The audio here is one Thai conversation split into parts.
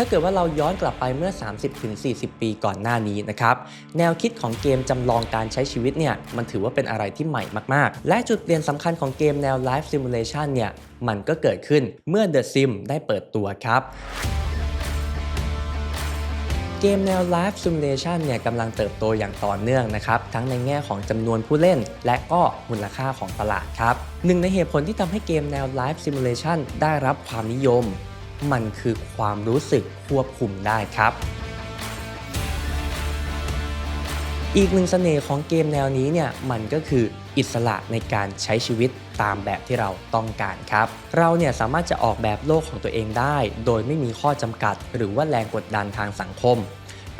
ถ้าเกิดว่าเราย้อนกลับไปเมื่อ 30-40 ปีก่อนหน้านี้นะครับ แนวคิดของเกมจำลองการใช้ชีวิตเนี่ย มันถือว่าเป็นอะไรที่ใหม่มาก ๆ และจุดเปลี่ยนสำคัญของเกมแนว Life Simulation เนี่ย มันก็เกิดขึ้นเมื่อ The Sim ได้เปิดตัวครับเกมแนว Live Simulation เนี่ยกำลังเติบโตอย่างต่อเนื่องนะครับ ทั้งในแง่ของจำนวนผู้เล่น และก็มูลค่าของตลาดครับ หนึ่งในเหตุผลที่ทำให้เกมแนว Live Simulation ได้รับความนิยม มันคือความรู้สึกควบคุมได้ครับ อีกหนึ่งเสน่ห์ของเกมแนวนี้เนี่ยมันก็คืออิสระในการใช้ชีวิตตามแบบที่เราต้องการครับ เราเนี่ยสามารถจะออกแบบโลกของตัวเองได้ โดยไม่มีข้อจำกัด หรือว่าแรงกดดันทางสังคม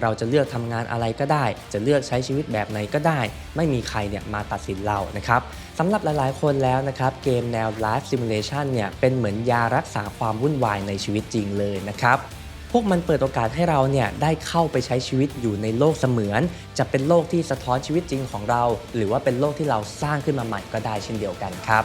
เราจะเลือกทำงานอะไรก็ได้ จะเลือกใช้ชีวิตแบบไหนก็ได้ ไม่มีใครเนี่ยมาตัดสินเรานะครับสำหรับหลายๆ คนแล้วนะครับเกมแนว Life Simulation เนี่ยเป็นเหมือนยารักษาความวุ่นวายในชีวิตจริงเลยนะครับพวกมันเปิดโอกาสให้เราเนี่ยได้เข้าไปใช้ชีวิตอยู่ในโลกเสมือน จะเป็นโลกที่สะท้อนชีวิตจริงของเรา หรือว่าเป็นโลกที่เราสร้างขึ้นมาใหม่ก็ได้เช่นเดียวกันครับ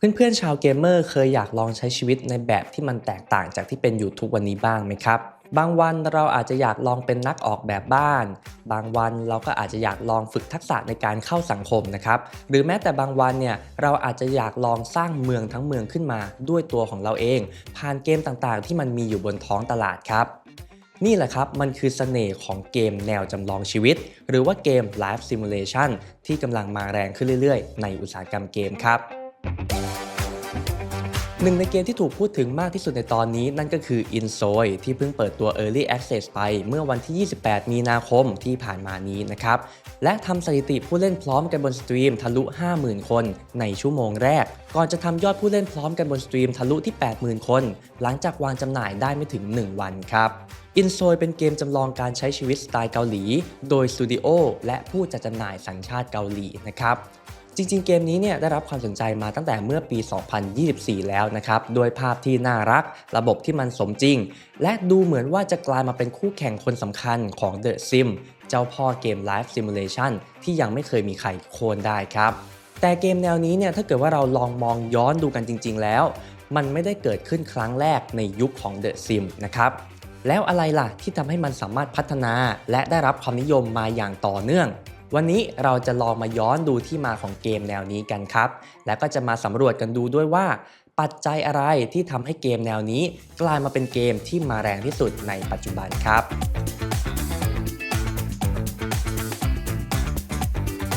เพื่อนๆชาวเกมเมอร์เคยอยากลองใช้ชีวิตในแบบที่มันแตกต่างจากที่เป็นอยู่ทุกวันนี้บ้างไหมครับ บางวันเราอาจจะอยากลองเป็นนักออกแบบบ้าน บางวันเราก็อาจจะอยากลองฝึกทักษะในการเข้าสังคมนะครับ หรือแม้แต่บางวันเนี่ยเราอาจจะอยากลองสร้างเมืองทั้งเมืองขึ้นมาด้วยตัวของเราเอง ผ่านเกมต่างๆ ที่มันมีอยู่บนท้องตลาดครับนี่แหละครับ มันคือเสน่ห์ของเกมแนวจำลองชีวิต หรือว่าเกม Live Simulation ที่กำลังมาแรงขึ้นเรื่อยๆ ในอุตสาหกรรมเกมครับ หนึ่งในเกมที่ถูกพูดถึงมากที่สุดในตอนนี้นั่นก็คือ i n s o y ที่เพิ่งเปิดตัว Early Access ไปเมื่อวันที่ 28 มีนาคมที่ผ่านมานี้นะครับ และทำสถิติผู้เล่นพร้อมกันบนสตรีมทะลุ 50,000 คนในชั่วโมงแรก ก่อนจะทำยอดผู้เล่นพร้อมกันบนสตรีมทะลุที่ 80,000 คน หลังจากวางจำหน่ายได้ไม่ถึง 1 วันครับ i n s o y เป็นเกมจำลองการใช้ชีวิตสไตล์เกาหลี โดยสตูดิโอและผู้จัดจำหน่ายสัญชาติเกาหลีนะครับ จริง ๆ เกมนี้เนี่ยได้รับความสนใจมาตั้งแต่เมื่อปี 2024 แล้วนะครับโดยภาพที่น่ารัก ระบบที่มันสมจริง และดูเหมือนว่าจะกลายมาเป็นคู่แข่งคนสำคัญของ The Sim เจ้าพ่อเกม Live Simulation ที่ยังไม่เคยมีใครโค่นได้ครับ แต่เกมแนวนี้เนี่ยถ้าเกิดว่าเราลองมองย้อนดูกันจริง ๆ แล้ว มันไม่ได้เกิดขึ้นครั้งแรกในยุคของ The Sim นะครับแล้วอะไรล่ะที่ทำให้มันสามารถพัฒนา และได้รับความนิยมมาอย่างต่อเนื่อง วันนี้เราจะลองมาย้อนดูที่มาของเกมแนวนี้กันครับ แล้วก็จะมาสำรวจกันดูด้วยว่า ปัจจัยอะไรที่ทำให้เกมแนวนี้ กลายมาเป็นเกมที่มาแรงที่สุดในปัจจุบันครับ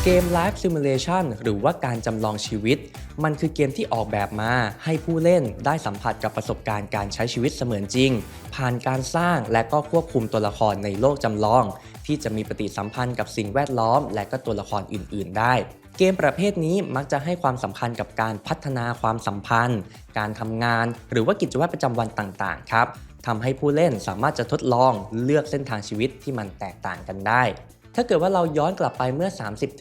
เกม Live Simulation หรือว่าการจำลองชีวิต มันคือเกมที่ออกแบบมาให้ผู้เล่นได้สัมผัสกับประสบการณ์การใช้ชีวิตเสมือนจริง ผ่านการสร้างและก็ควบคุมตัวละครในโลกจำลอง ที่จะมีปฏิสัมพันธ์กับสิ่งแวดล้อม และก็ตัวละครอื่น ๆ ได้เกมประเภทนี้มักจะให้ความสำคัญกับการพัฒนาความสัมพันธ์ การทำงาน หรือว่ากิจวัตรประจำวันต่าง ๆ ครับทำให้ผู้เล่นสามารถจะทดลองเลือกเส้นทางชีวิตที่มันแตกต่างกันได้ ถ้าเกิดว่าเราย้อนกลับไปเมื่อ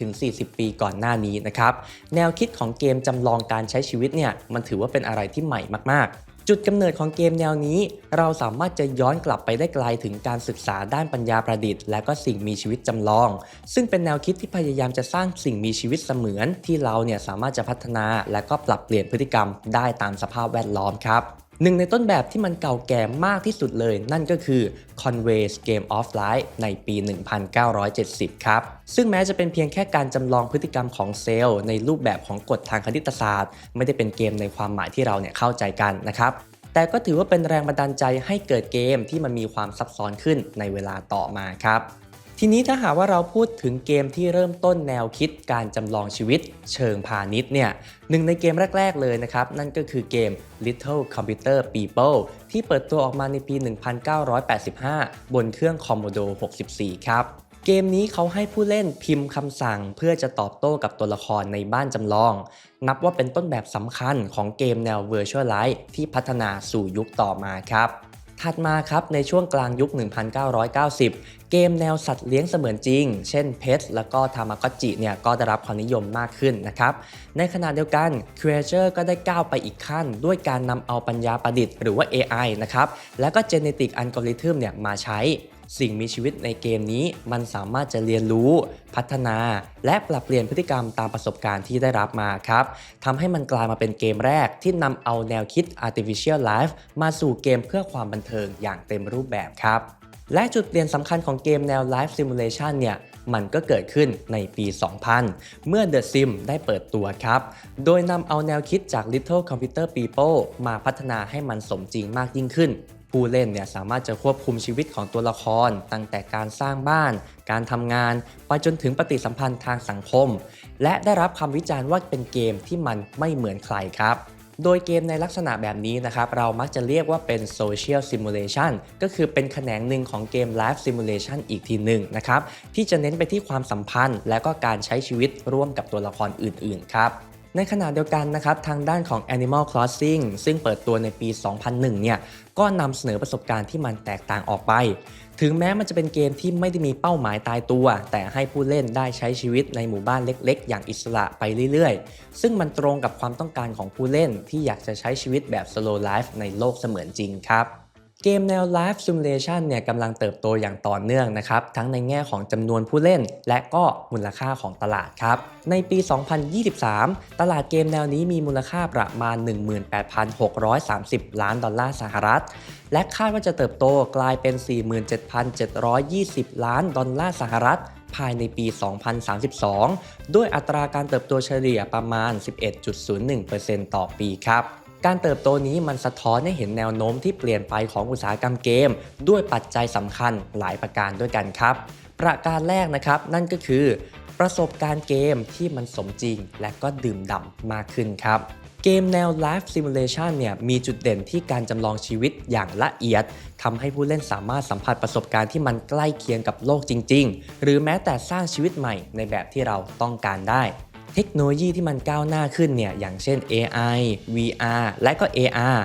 30-40 ปีก่อนหน้านี้นะครับ แนวคิดของเกมจำลองการใช้ชีวิตเนี่ยมันถือว่าเป็นอะไรที่ใหม่มากๆ จุดกำเนิดของเกมแนวนี้ เราสามารถจะย้อนกลับไปได้ไกลถึงการศึกษาด้านปัญญาประดิษฐ์และก็สิ่งมีชีวิตจำลอง ซึ่งเป็นแนวคิดที่พยายามจะสร้างสิ่งมีชีวิตเสมือน ที่เราเนี่ยสามารถจะพัฒนาและก็ปรับเปลี่ยนพฤติกรรมได้ตามสภาพแวดล้อมครับ หนึ่งในต้นแบบที่มันเก่าแก่มากที่สุดเลย นั่นก็คือ Conway's Game of Life ในปี 1970 ครับ ซึ่งแม้จะเป็นเพียงแค่การจำลองพฤติกรรมของเซลล์ในรูปแบบของกฎทางคณิตศาสตร์ ไม่ได้เป็นเกมในความหมายที่เราเนี่ยเข้าใจกันนะครับแต่ก็ถือว่าเป็นแรงบันดาลใจให้เกิดเกมที่มันมีความซับซ้อนขึ้นในเวลาต่อมาครับ ทีนี้ถ้าหากว่าเราพูดถึงเกมที่เริ่มต้นแนวคิดการจำลองชีวิตเชิงพาณิชย์เนี่ยหนึ่งในเกมแรก ๆ เลยนะครับ นั่นก็คือเกม Little Computer People ที่เปิดตัวออกมาในปี 1985 บนเครื่อง Commodore 64 ครับเกมนี้เขาให้ผู้เล่นพิมพ์คำสั่งเพื่อจะตอบโต้กับตัวละครในบ้านจำลอง นับว่าเป็นต้นแบบสำคัญของเกมแนว Virtual Life ที่พัฒนาสู่ยุคต่อมาครับ ถัดมาครับในช่วงกลางยุค 1990 เกมแนวสัตว์เลี้ยงเสมือนจริง เช่นเพ t แล้วก็ทามากจิเนี่ยก็ได้รับความนิยมมากขึ้นนะครับ ในขณะเดียวกัน Creature ก็ได้ก้าวไปอีกขั้น ด้วยการนำเอาปัญญาประดิษฐ์หรือว่า AI นะครับ แล้วก็ Genetic Algorithm เนี่ยมาใช้ สิ่งมีชีวิตในเกมนี้มันสามารถจะเรียนรู้ พัฒนา และปรับเปลี่ยนพฤติกรรมตามประสบการณ์ที่ได้รับมาครับทำให้มันกลายมาเป็นเกมแรกที่นำเอาแนวคิด artificial life มาสู่เกมเพื่อความบันเทิงอย่างเต็มรูปแบบครับ และจุดเปลี่ยนสำคัญของเกมแนว Life Simulation เนี่ยมันก็เกิดขึ้นในปี 2000 เมื่อ The Sim ได้เปิดตัวครับ โดยนำเอาแนวคิดจาก Little Computer People มาพัฒนาให้มันสมจริงมากยิ่งขึ้น ผู้เล่นเนี่ยสามารถจะควบคุมชีวิตของตัวละคร ตั้งแต่การสร้างบ้าน การทำงานไปจนถึงปฏิสัมพันธ์ทางสังคม และได้รับคำวิจารณ์ว่าเป็นเกมที่มันไม่เหมือนใครครับโดยเกมในลักษณะแบบนี้นะครับ เรามักจะเรียกว่าเป็น Social Simulation ก็คือเป็นแขนงหนึ่งของเกม Life Simulation อีกทีหนึ่งนะครับ ที่จะเน้นไปที่ความสัมพันธ์ และก็การใช้ชีวิตร่วมกับตัวละครอื่น ๆ ครับ ในขณะเดียวกันนะครับทางด้านของ Animal Crossing ซึ่งเปิดตัวในปี 2001 เนี่ยก็นำเสนอประสบการณ์ที่มันแตกต่างออกไป ถึงแม้มันจะเป็นเกมที่ไม่ได้มีเป้าหมายตายตัว แต่ให้ผู้เล่นได้ใช้ชีวิตในหมู่บ้านเล็กๆ อย่างอิสระไปเรื่อยๆ ซึ่งมันตรงกับความต้องการของผู้เล่นที่อยากจะใช้ชีวิตแบบ slow life ในโลกเสมือนจริงครับ เกมแนว Life Simulation เนี่ยกำลังเติบโตอย่างต่อเนื่องนะครับ ทั้งในแง่ของจำนวนผู้เล่น และก็มูลค่าของตลาดครับ ในปี 2023 ตลาดเกมแนวนี้มีมูลค่าประมาณ 18,630 ล้านดอลลาร์สหรัฐ และคาดว่าจะเติบโตกลายเป็น 47,720 ล้านดอลลาร์สหรัฐภายในปี 2032 ด้วยอัตราการเติบโตเฉลี่ยประมาณ 11.01%ต่อปีครับ การเติบโตนี้มันสะท้อนให้เห็นแนวโน้มที่เปลี่ยนไปของอุตสาหกรรมเกม ด้วยปัจจัยสำคัญหลายประการด้วยกันครับ ประการแรกนะครับนั่นก็คือ ประสบการณ์เกมที่มันสมจริงและก็ดื่มด่ำมากขึ้นครับเกมแนว Life Simulation เนี่ยมีจุดเด่นที่การจำลองชีวิตอย่างละเอียดทำให้ผู้เล่นสามารถสัมผัสประสบการณ์ที่มันใกล้เคียงกับโลกจริง ๆ หรือแม้แต่สร้างชีวิตใหม่ในแบบที่เราต้องการได้ เทคโนโลยีที่มันก้าวหน้าขึ้นเนี่ยอย่างเช่น AI VR และก็ AR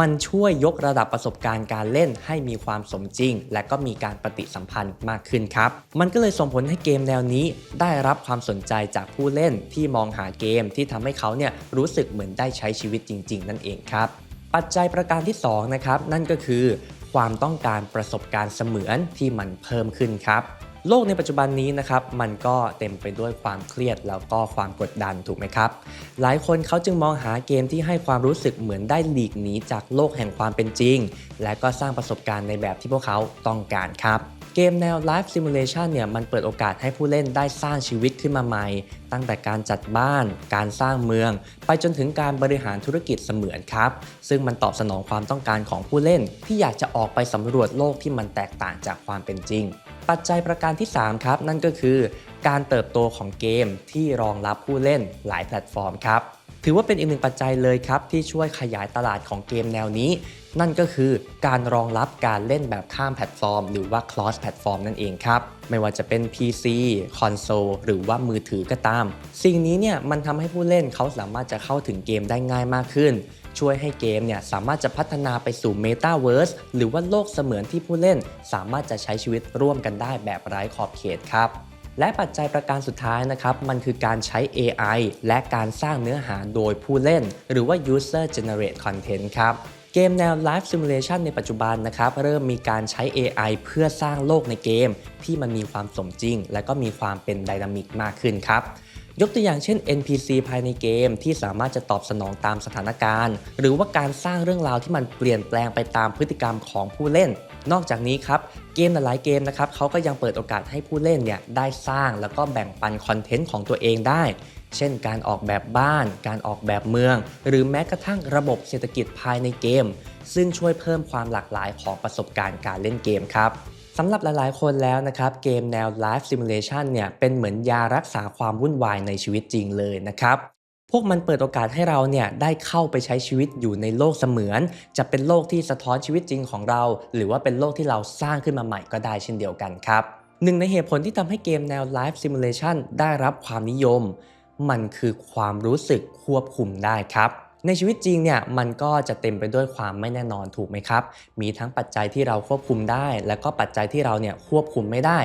มันช่วยยกระดับประสบการณ์การเล่นให้มีความสมจริง และก็มีการปฏิสัมพันธ์มากขึ้นครับ มันก็เลยส่งผลให้เกมแนวนี้ได้รับความสนใจจากผู้เล่นที่มองหาเกมที่ทำให้เขาเนี่ยรู้สึกเหมือนได้ใช้ชีวิตจริง ๆ นั่นเองครับ ปัจจัยประการที่สองนะครับนั่นก็คือ ความต้องการประสบการณ์เสมือนที่มันเพิ่มขึ้นครับ โลกในปัจจุบันนี้นะครับมันก็เต็มไปด้วยความเครียดแล้วก็ความกดดันถูกไหมครับ หลายคนเขาจึงมองหาเกมที่ให้ความรู้สึกเหมือนได้หลีกหนีจากโลกแห่งความเป็นจริง และก็สร้างประสบการณ์ในแบบที่พวกเขาต้องการครับเกมแนว Life Simulation เนี่ยมันเปิดโอกาสให้ผู้เล่นได้สร้างชีวิตขึ้นมาใหม่ ตั้งแต่การจัดบ้าน การสร้างเมือง ไปจนถึงการบริหารธุรกิจเสมือนครับ ซึ่งมันตอบสนองความต้องการของผู้เล่นที่อยากจะออกไปสำรวจโลกที่มันแตกต่างจากความเป็นจริง ปัจจัยประการที่ 3 ครับ นั่นก็คือการเติบโตของเกมที่รองรับผู้เล่นหลายแพลตฟอร์มครับ ถือว่าเป็นอีกหนึ่งปัจจัยเลยครับ ที่ช่วยขยายตลาดของเกมแนวนี้ นั่นก็คือการรองรับการเล่นแบบข้ามแพลตฟอร์ม หรือว่า cross แพลตฟอร์มนั่นเองครับ ไม่ว่าจะเป็น PC คอนโซลหรือว่ามือถือก็ตาม สิ่งนี้เนี่ยมันทำให้ผู้เล่นเขาสามารถจะเข้าถึงเกมได้ง่ายมากขึ้น ช่วยให้เกมเนี่ยสามารถจะพัฒนาไปสู่ Metaverse หรือว่าโลกเสมือนที่ผู้เล่น สามารถจะใช้ชีวิตร่วมกันได้แบบไร้ขอบเขตครับและปัจจัยประการสุดท้ายนะครับ มันคือการใช้ AI และการสร้างเนื้อหาโดยผู้เล่น หรือว่า user generate content ครับเกมแนว Live Simulation ในปัจจุบันนะครับ เริ่มมีการใช้ AI เพื่อสร้างโลกในเกม ที่มันมีความสมจริง และก็มีความเป็นไดนามิกมากขึ้นครับ ยกตัวอย่างเช่น NPC ภายในเกมที่สามารถจะตอบสนองตามสถานการณ์ หรือว่าการสร้างเรื่องราวที่มันเปลี่ยนแปลงไปตามพฤติกรรมของผู้เล่น นอกจากนี้ครับเกมหลายเกมนะครับเขาก็ยังเปิดโอกาสให้ผู้เล่นเนี่ยได้สร้างแล้วก็แบ่งปันคอนเทนต์ของตัวเองได้ เช่น การออกแบบบ้าน การออกแบบเมือง หรือแม้กระทั่งระบบเศรษฐกิจภายในเกม ซึ่งช่วยเพิ่มความหลากหลายของประสบการณ์การเล่นเกมครับ สำหรับหลายๆ คนแล้วนะครับเกมแนว Life Simulation เนี่ยเป็นเหมือนยารักษาความวุ่นวายในชีวิตจริงเลยนะครับ พวกมันเปิดโอกาสให้เราเนี่ยได้เข้าไปใช้ชีวิตอยู่ในโลกเสมือน จะเป็นโลกที่สะท้อนชีวิตจริงของเรา หรือว่าเป็นโลกที่เราสร้างขึ้นมาใหม่ก็ได้เช่นเดียวกันครับ หนึ่งในเหตุผลที่ทำให้เกมแนว Life Simulation ได้รับความนิยม มันคือความรู้สึกควบคุมได้ครับ ในชีวิตจริงเนี่ยมันก็จะเต็มไปด้วยความไม่แน่นอนถูกไหมครับ มีทั้งปัจจัยที่เราควบคุมได้ และก็ปัจจัยที่เราเนี่ยควบคุมไม่ได้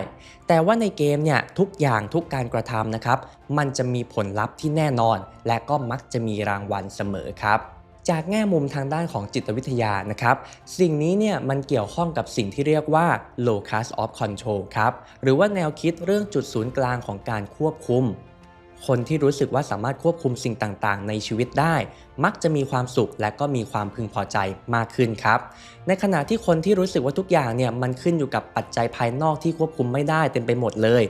แต่ว่าในเกมเนี่ยทุกอย่างทุกการกระทำนะครับ มันจะมีผลลัพธ์ที่แน่นอน และก็มักจะมีรางวัลเสมอครับจากแง่มุมทางด้านของจิตวิทยานะครับ สิ่งนี้เนี่ยมันเกี่ยวข้องกับสิ่งที่เรียกว่า locus of control ครับ หรือว่าแนวคิดเรื่องจุดศูนย์กลางของการควบคุม คนที่รู้สึกว่าสามารถควบคุมสิ่งต่างๆ ในชีวิตได้ มักจะมีความสุขและก็มีความพึงพอใจมากขึ้นครับ ในขณะที่คนที่รู้สึกว่าทุกอย่างเนี่ยมันขึ้นอยู่กับปัจจัยภายนอกที่ควบคุมไม่ได้เต็มไปหมดเลย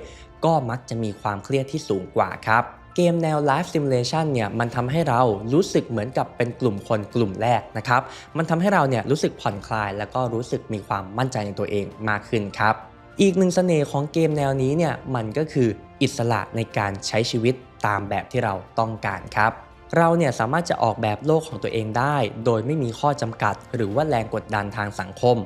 ก็มักจะมีความเครียดที่สูงกว่าครับเกมแนว Life Simulation เนี่ยมันทำให้เรารู้สึกเหมือนกับเป็นกลุ่มคนกลุ่มแรกนะครับ มันทำให้เราเนี่ยรู้สึกผ่อนคลาย แล้วก็รู้สึกมีความมั่นใจในตัวเองมากขึ้นครับ อีกหนึ่งเสน่ห์ของเกมแนวนี้เนี่ยมันก็คือ อิสระในการใช้ชีวิตตามแบบที่เราต้องการครับ เราเนี่ยสามารถจะออกแบบโลกของตัวเองได้ โดยไม่มีข้อจำกัด หรือว่าแรงกดดันทางสังคม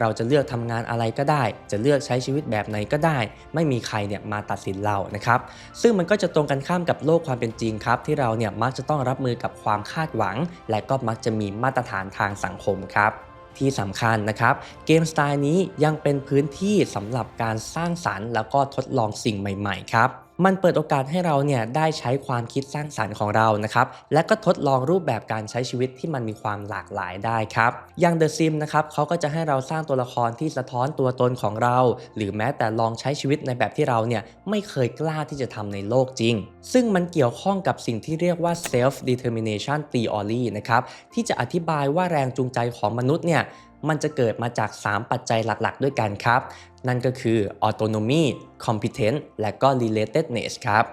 เราจะเลือกทำงานอะไรก็ได้ จะเลือกใช้ชีวิตแบบไหนก็ได้ ไม่มีใครเนี่ยมาตัดสินเรานะครับ ซึ่งมันก็จะตรงกันข้ามกับโลกความเป็นจริงครับ ที่เราเนี่ยมักจะต้องรับมือกับความคาดหวัง และก็มักจะมีมาตรฐานทางสังคมครับ ที่สำคัญนะครับ เกมสไตล์นี้ยังเป็นพื้นที่สำหรับการสร้างสรรค์ แล้วก็ทดลองสิ่งใหม่ ๆ ครับ มันเปิดโอกาสให้เราเนี่ยได้ใช้ความคิดสร้างสรรค์ของเรานะครับ และก็ทดลองรูปแบบการใช้ชีวิตที่มันมีความหลากหลายได้ครับ อย่าง The Sim นะครับเขาก็จะให้เราสร้างตัวละครที่สะท้อนตัวตนของเรา หรือแม้แต่ลองใช้ชีวิตในแบบที่เราเนี่ยไม่เคยกล้าที่จะทำในโลกจริง ซึ่งมันเกี่ยวข้องกับสิ่งที่เรียกว่า self determination theory นะครับที่จะอธิบายว่าแรงจูงใจของมนุษย์เนี่ย มันจะเกิดมาจาก 3 ปัจจัยหลักๆ ด้วยกันครับ นั่นก็คือ autonomy competence และก็ relatedness ครับ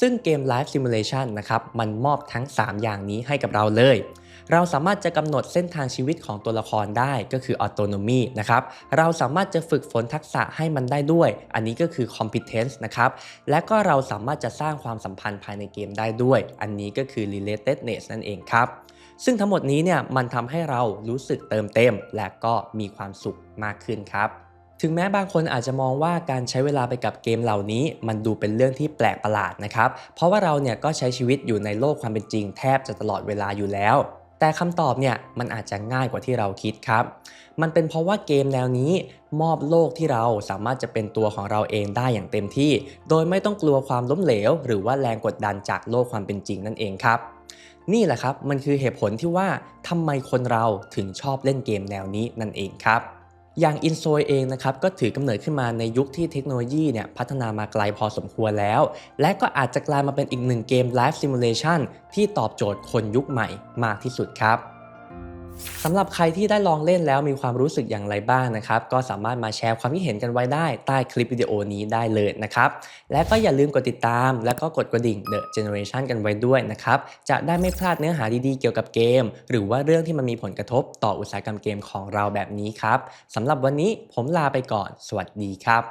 ซึ่งเกม Life Simulation นะครับ มันมอบทั้ง 3 อย่างนี้ให้กับเราเลย เราสามารถจะกำหนดเส้นทางชีวิตของตัวละครได้ก็คือ autonomy นะครับ เราสามารถจะฝึกฝนทักษะให้มันได้ด้วย อันนี้ก็คือ competence นะครับ และก็เราสามารถจะสร้างความสัมพันธ์ภายในเกมได้ด้วย อันนี้ก็คือ relatedness นั่นเองครับ ซึ่งทั้งหมดนี้เนี่ยมันทำให้เรารู้สึกเติมเต็ม และก็มีความสุขมากขึ้นครับ ถึงแม้บางคนอาจจะมองว่าการใช้เวลาไปกับเกมเหล่านี้ มันดูเป็นเรื่องที่แปลกประหลาดนะครับ เพราะว่าเราเนี่ยก็ใช้ชีวิตอยู่ในโลกความเป็นจริงแทบจะตลอดเวลาอยู่แล้ว แต่คำตอบเนี่ยมันอาจจะง่ายกว่าที่เราคิดครับ มันเป็นเพราะว่าเกมแนวนี้มอบโลกที่เราสามารถจะเป็นตัวของเราเองได้อย่างเต็มที่ โดยไม่ต้องกลัวความล้มเหลว หรือว่าแรงกดดันจากโลกความเป็นจริงนั่นเองครับ นี่แหละครับมันคือเหตุผลที่ว่าทำไมคนเราถึงชอบเล่นเกมแนวนี้นั่นเองครับอย่าง i n s o y เองนะครับก็ถือกำเนิดขึ้นมาในยุคที่เทคโนโลยีเนี่ยพัฒนามาไกลพอสมควรแล้ว และก็อาจจะกลายมาเป็นอีกหนึ่งเกม Live Simulation ที่ตอบโจทย์คนยุคใหม่มากที่สุดครับ สำหรับใครที่ได้ลองเล่นแล้วมีความรู้สึกอย่างไรบ้างนะครับ ก็สามารถมาแชร์ความคิดเห็นกันไว้ได้ใต้คลิปวิดีโอนี้ได้เลยนะครับ และก็อย่าลืมกดติดตาม แล้วก็กดกระดิ่ง The Generation กันไว้ด้วยนะครับ จะได้ไม่พลาดเนื้อหาดีๆเกี่ยวกับเกม หรือว่าเรื่องที่มันมีผลกระทบต่ออุตสาหกรรมเกมของเราแบบนี้ครับสำหรับวันนี้ผมลาไปก่อน สวัสดีครับ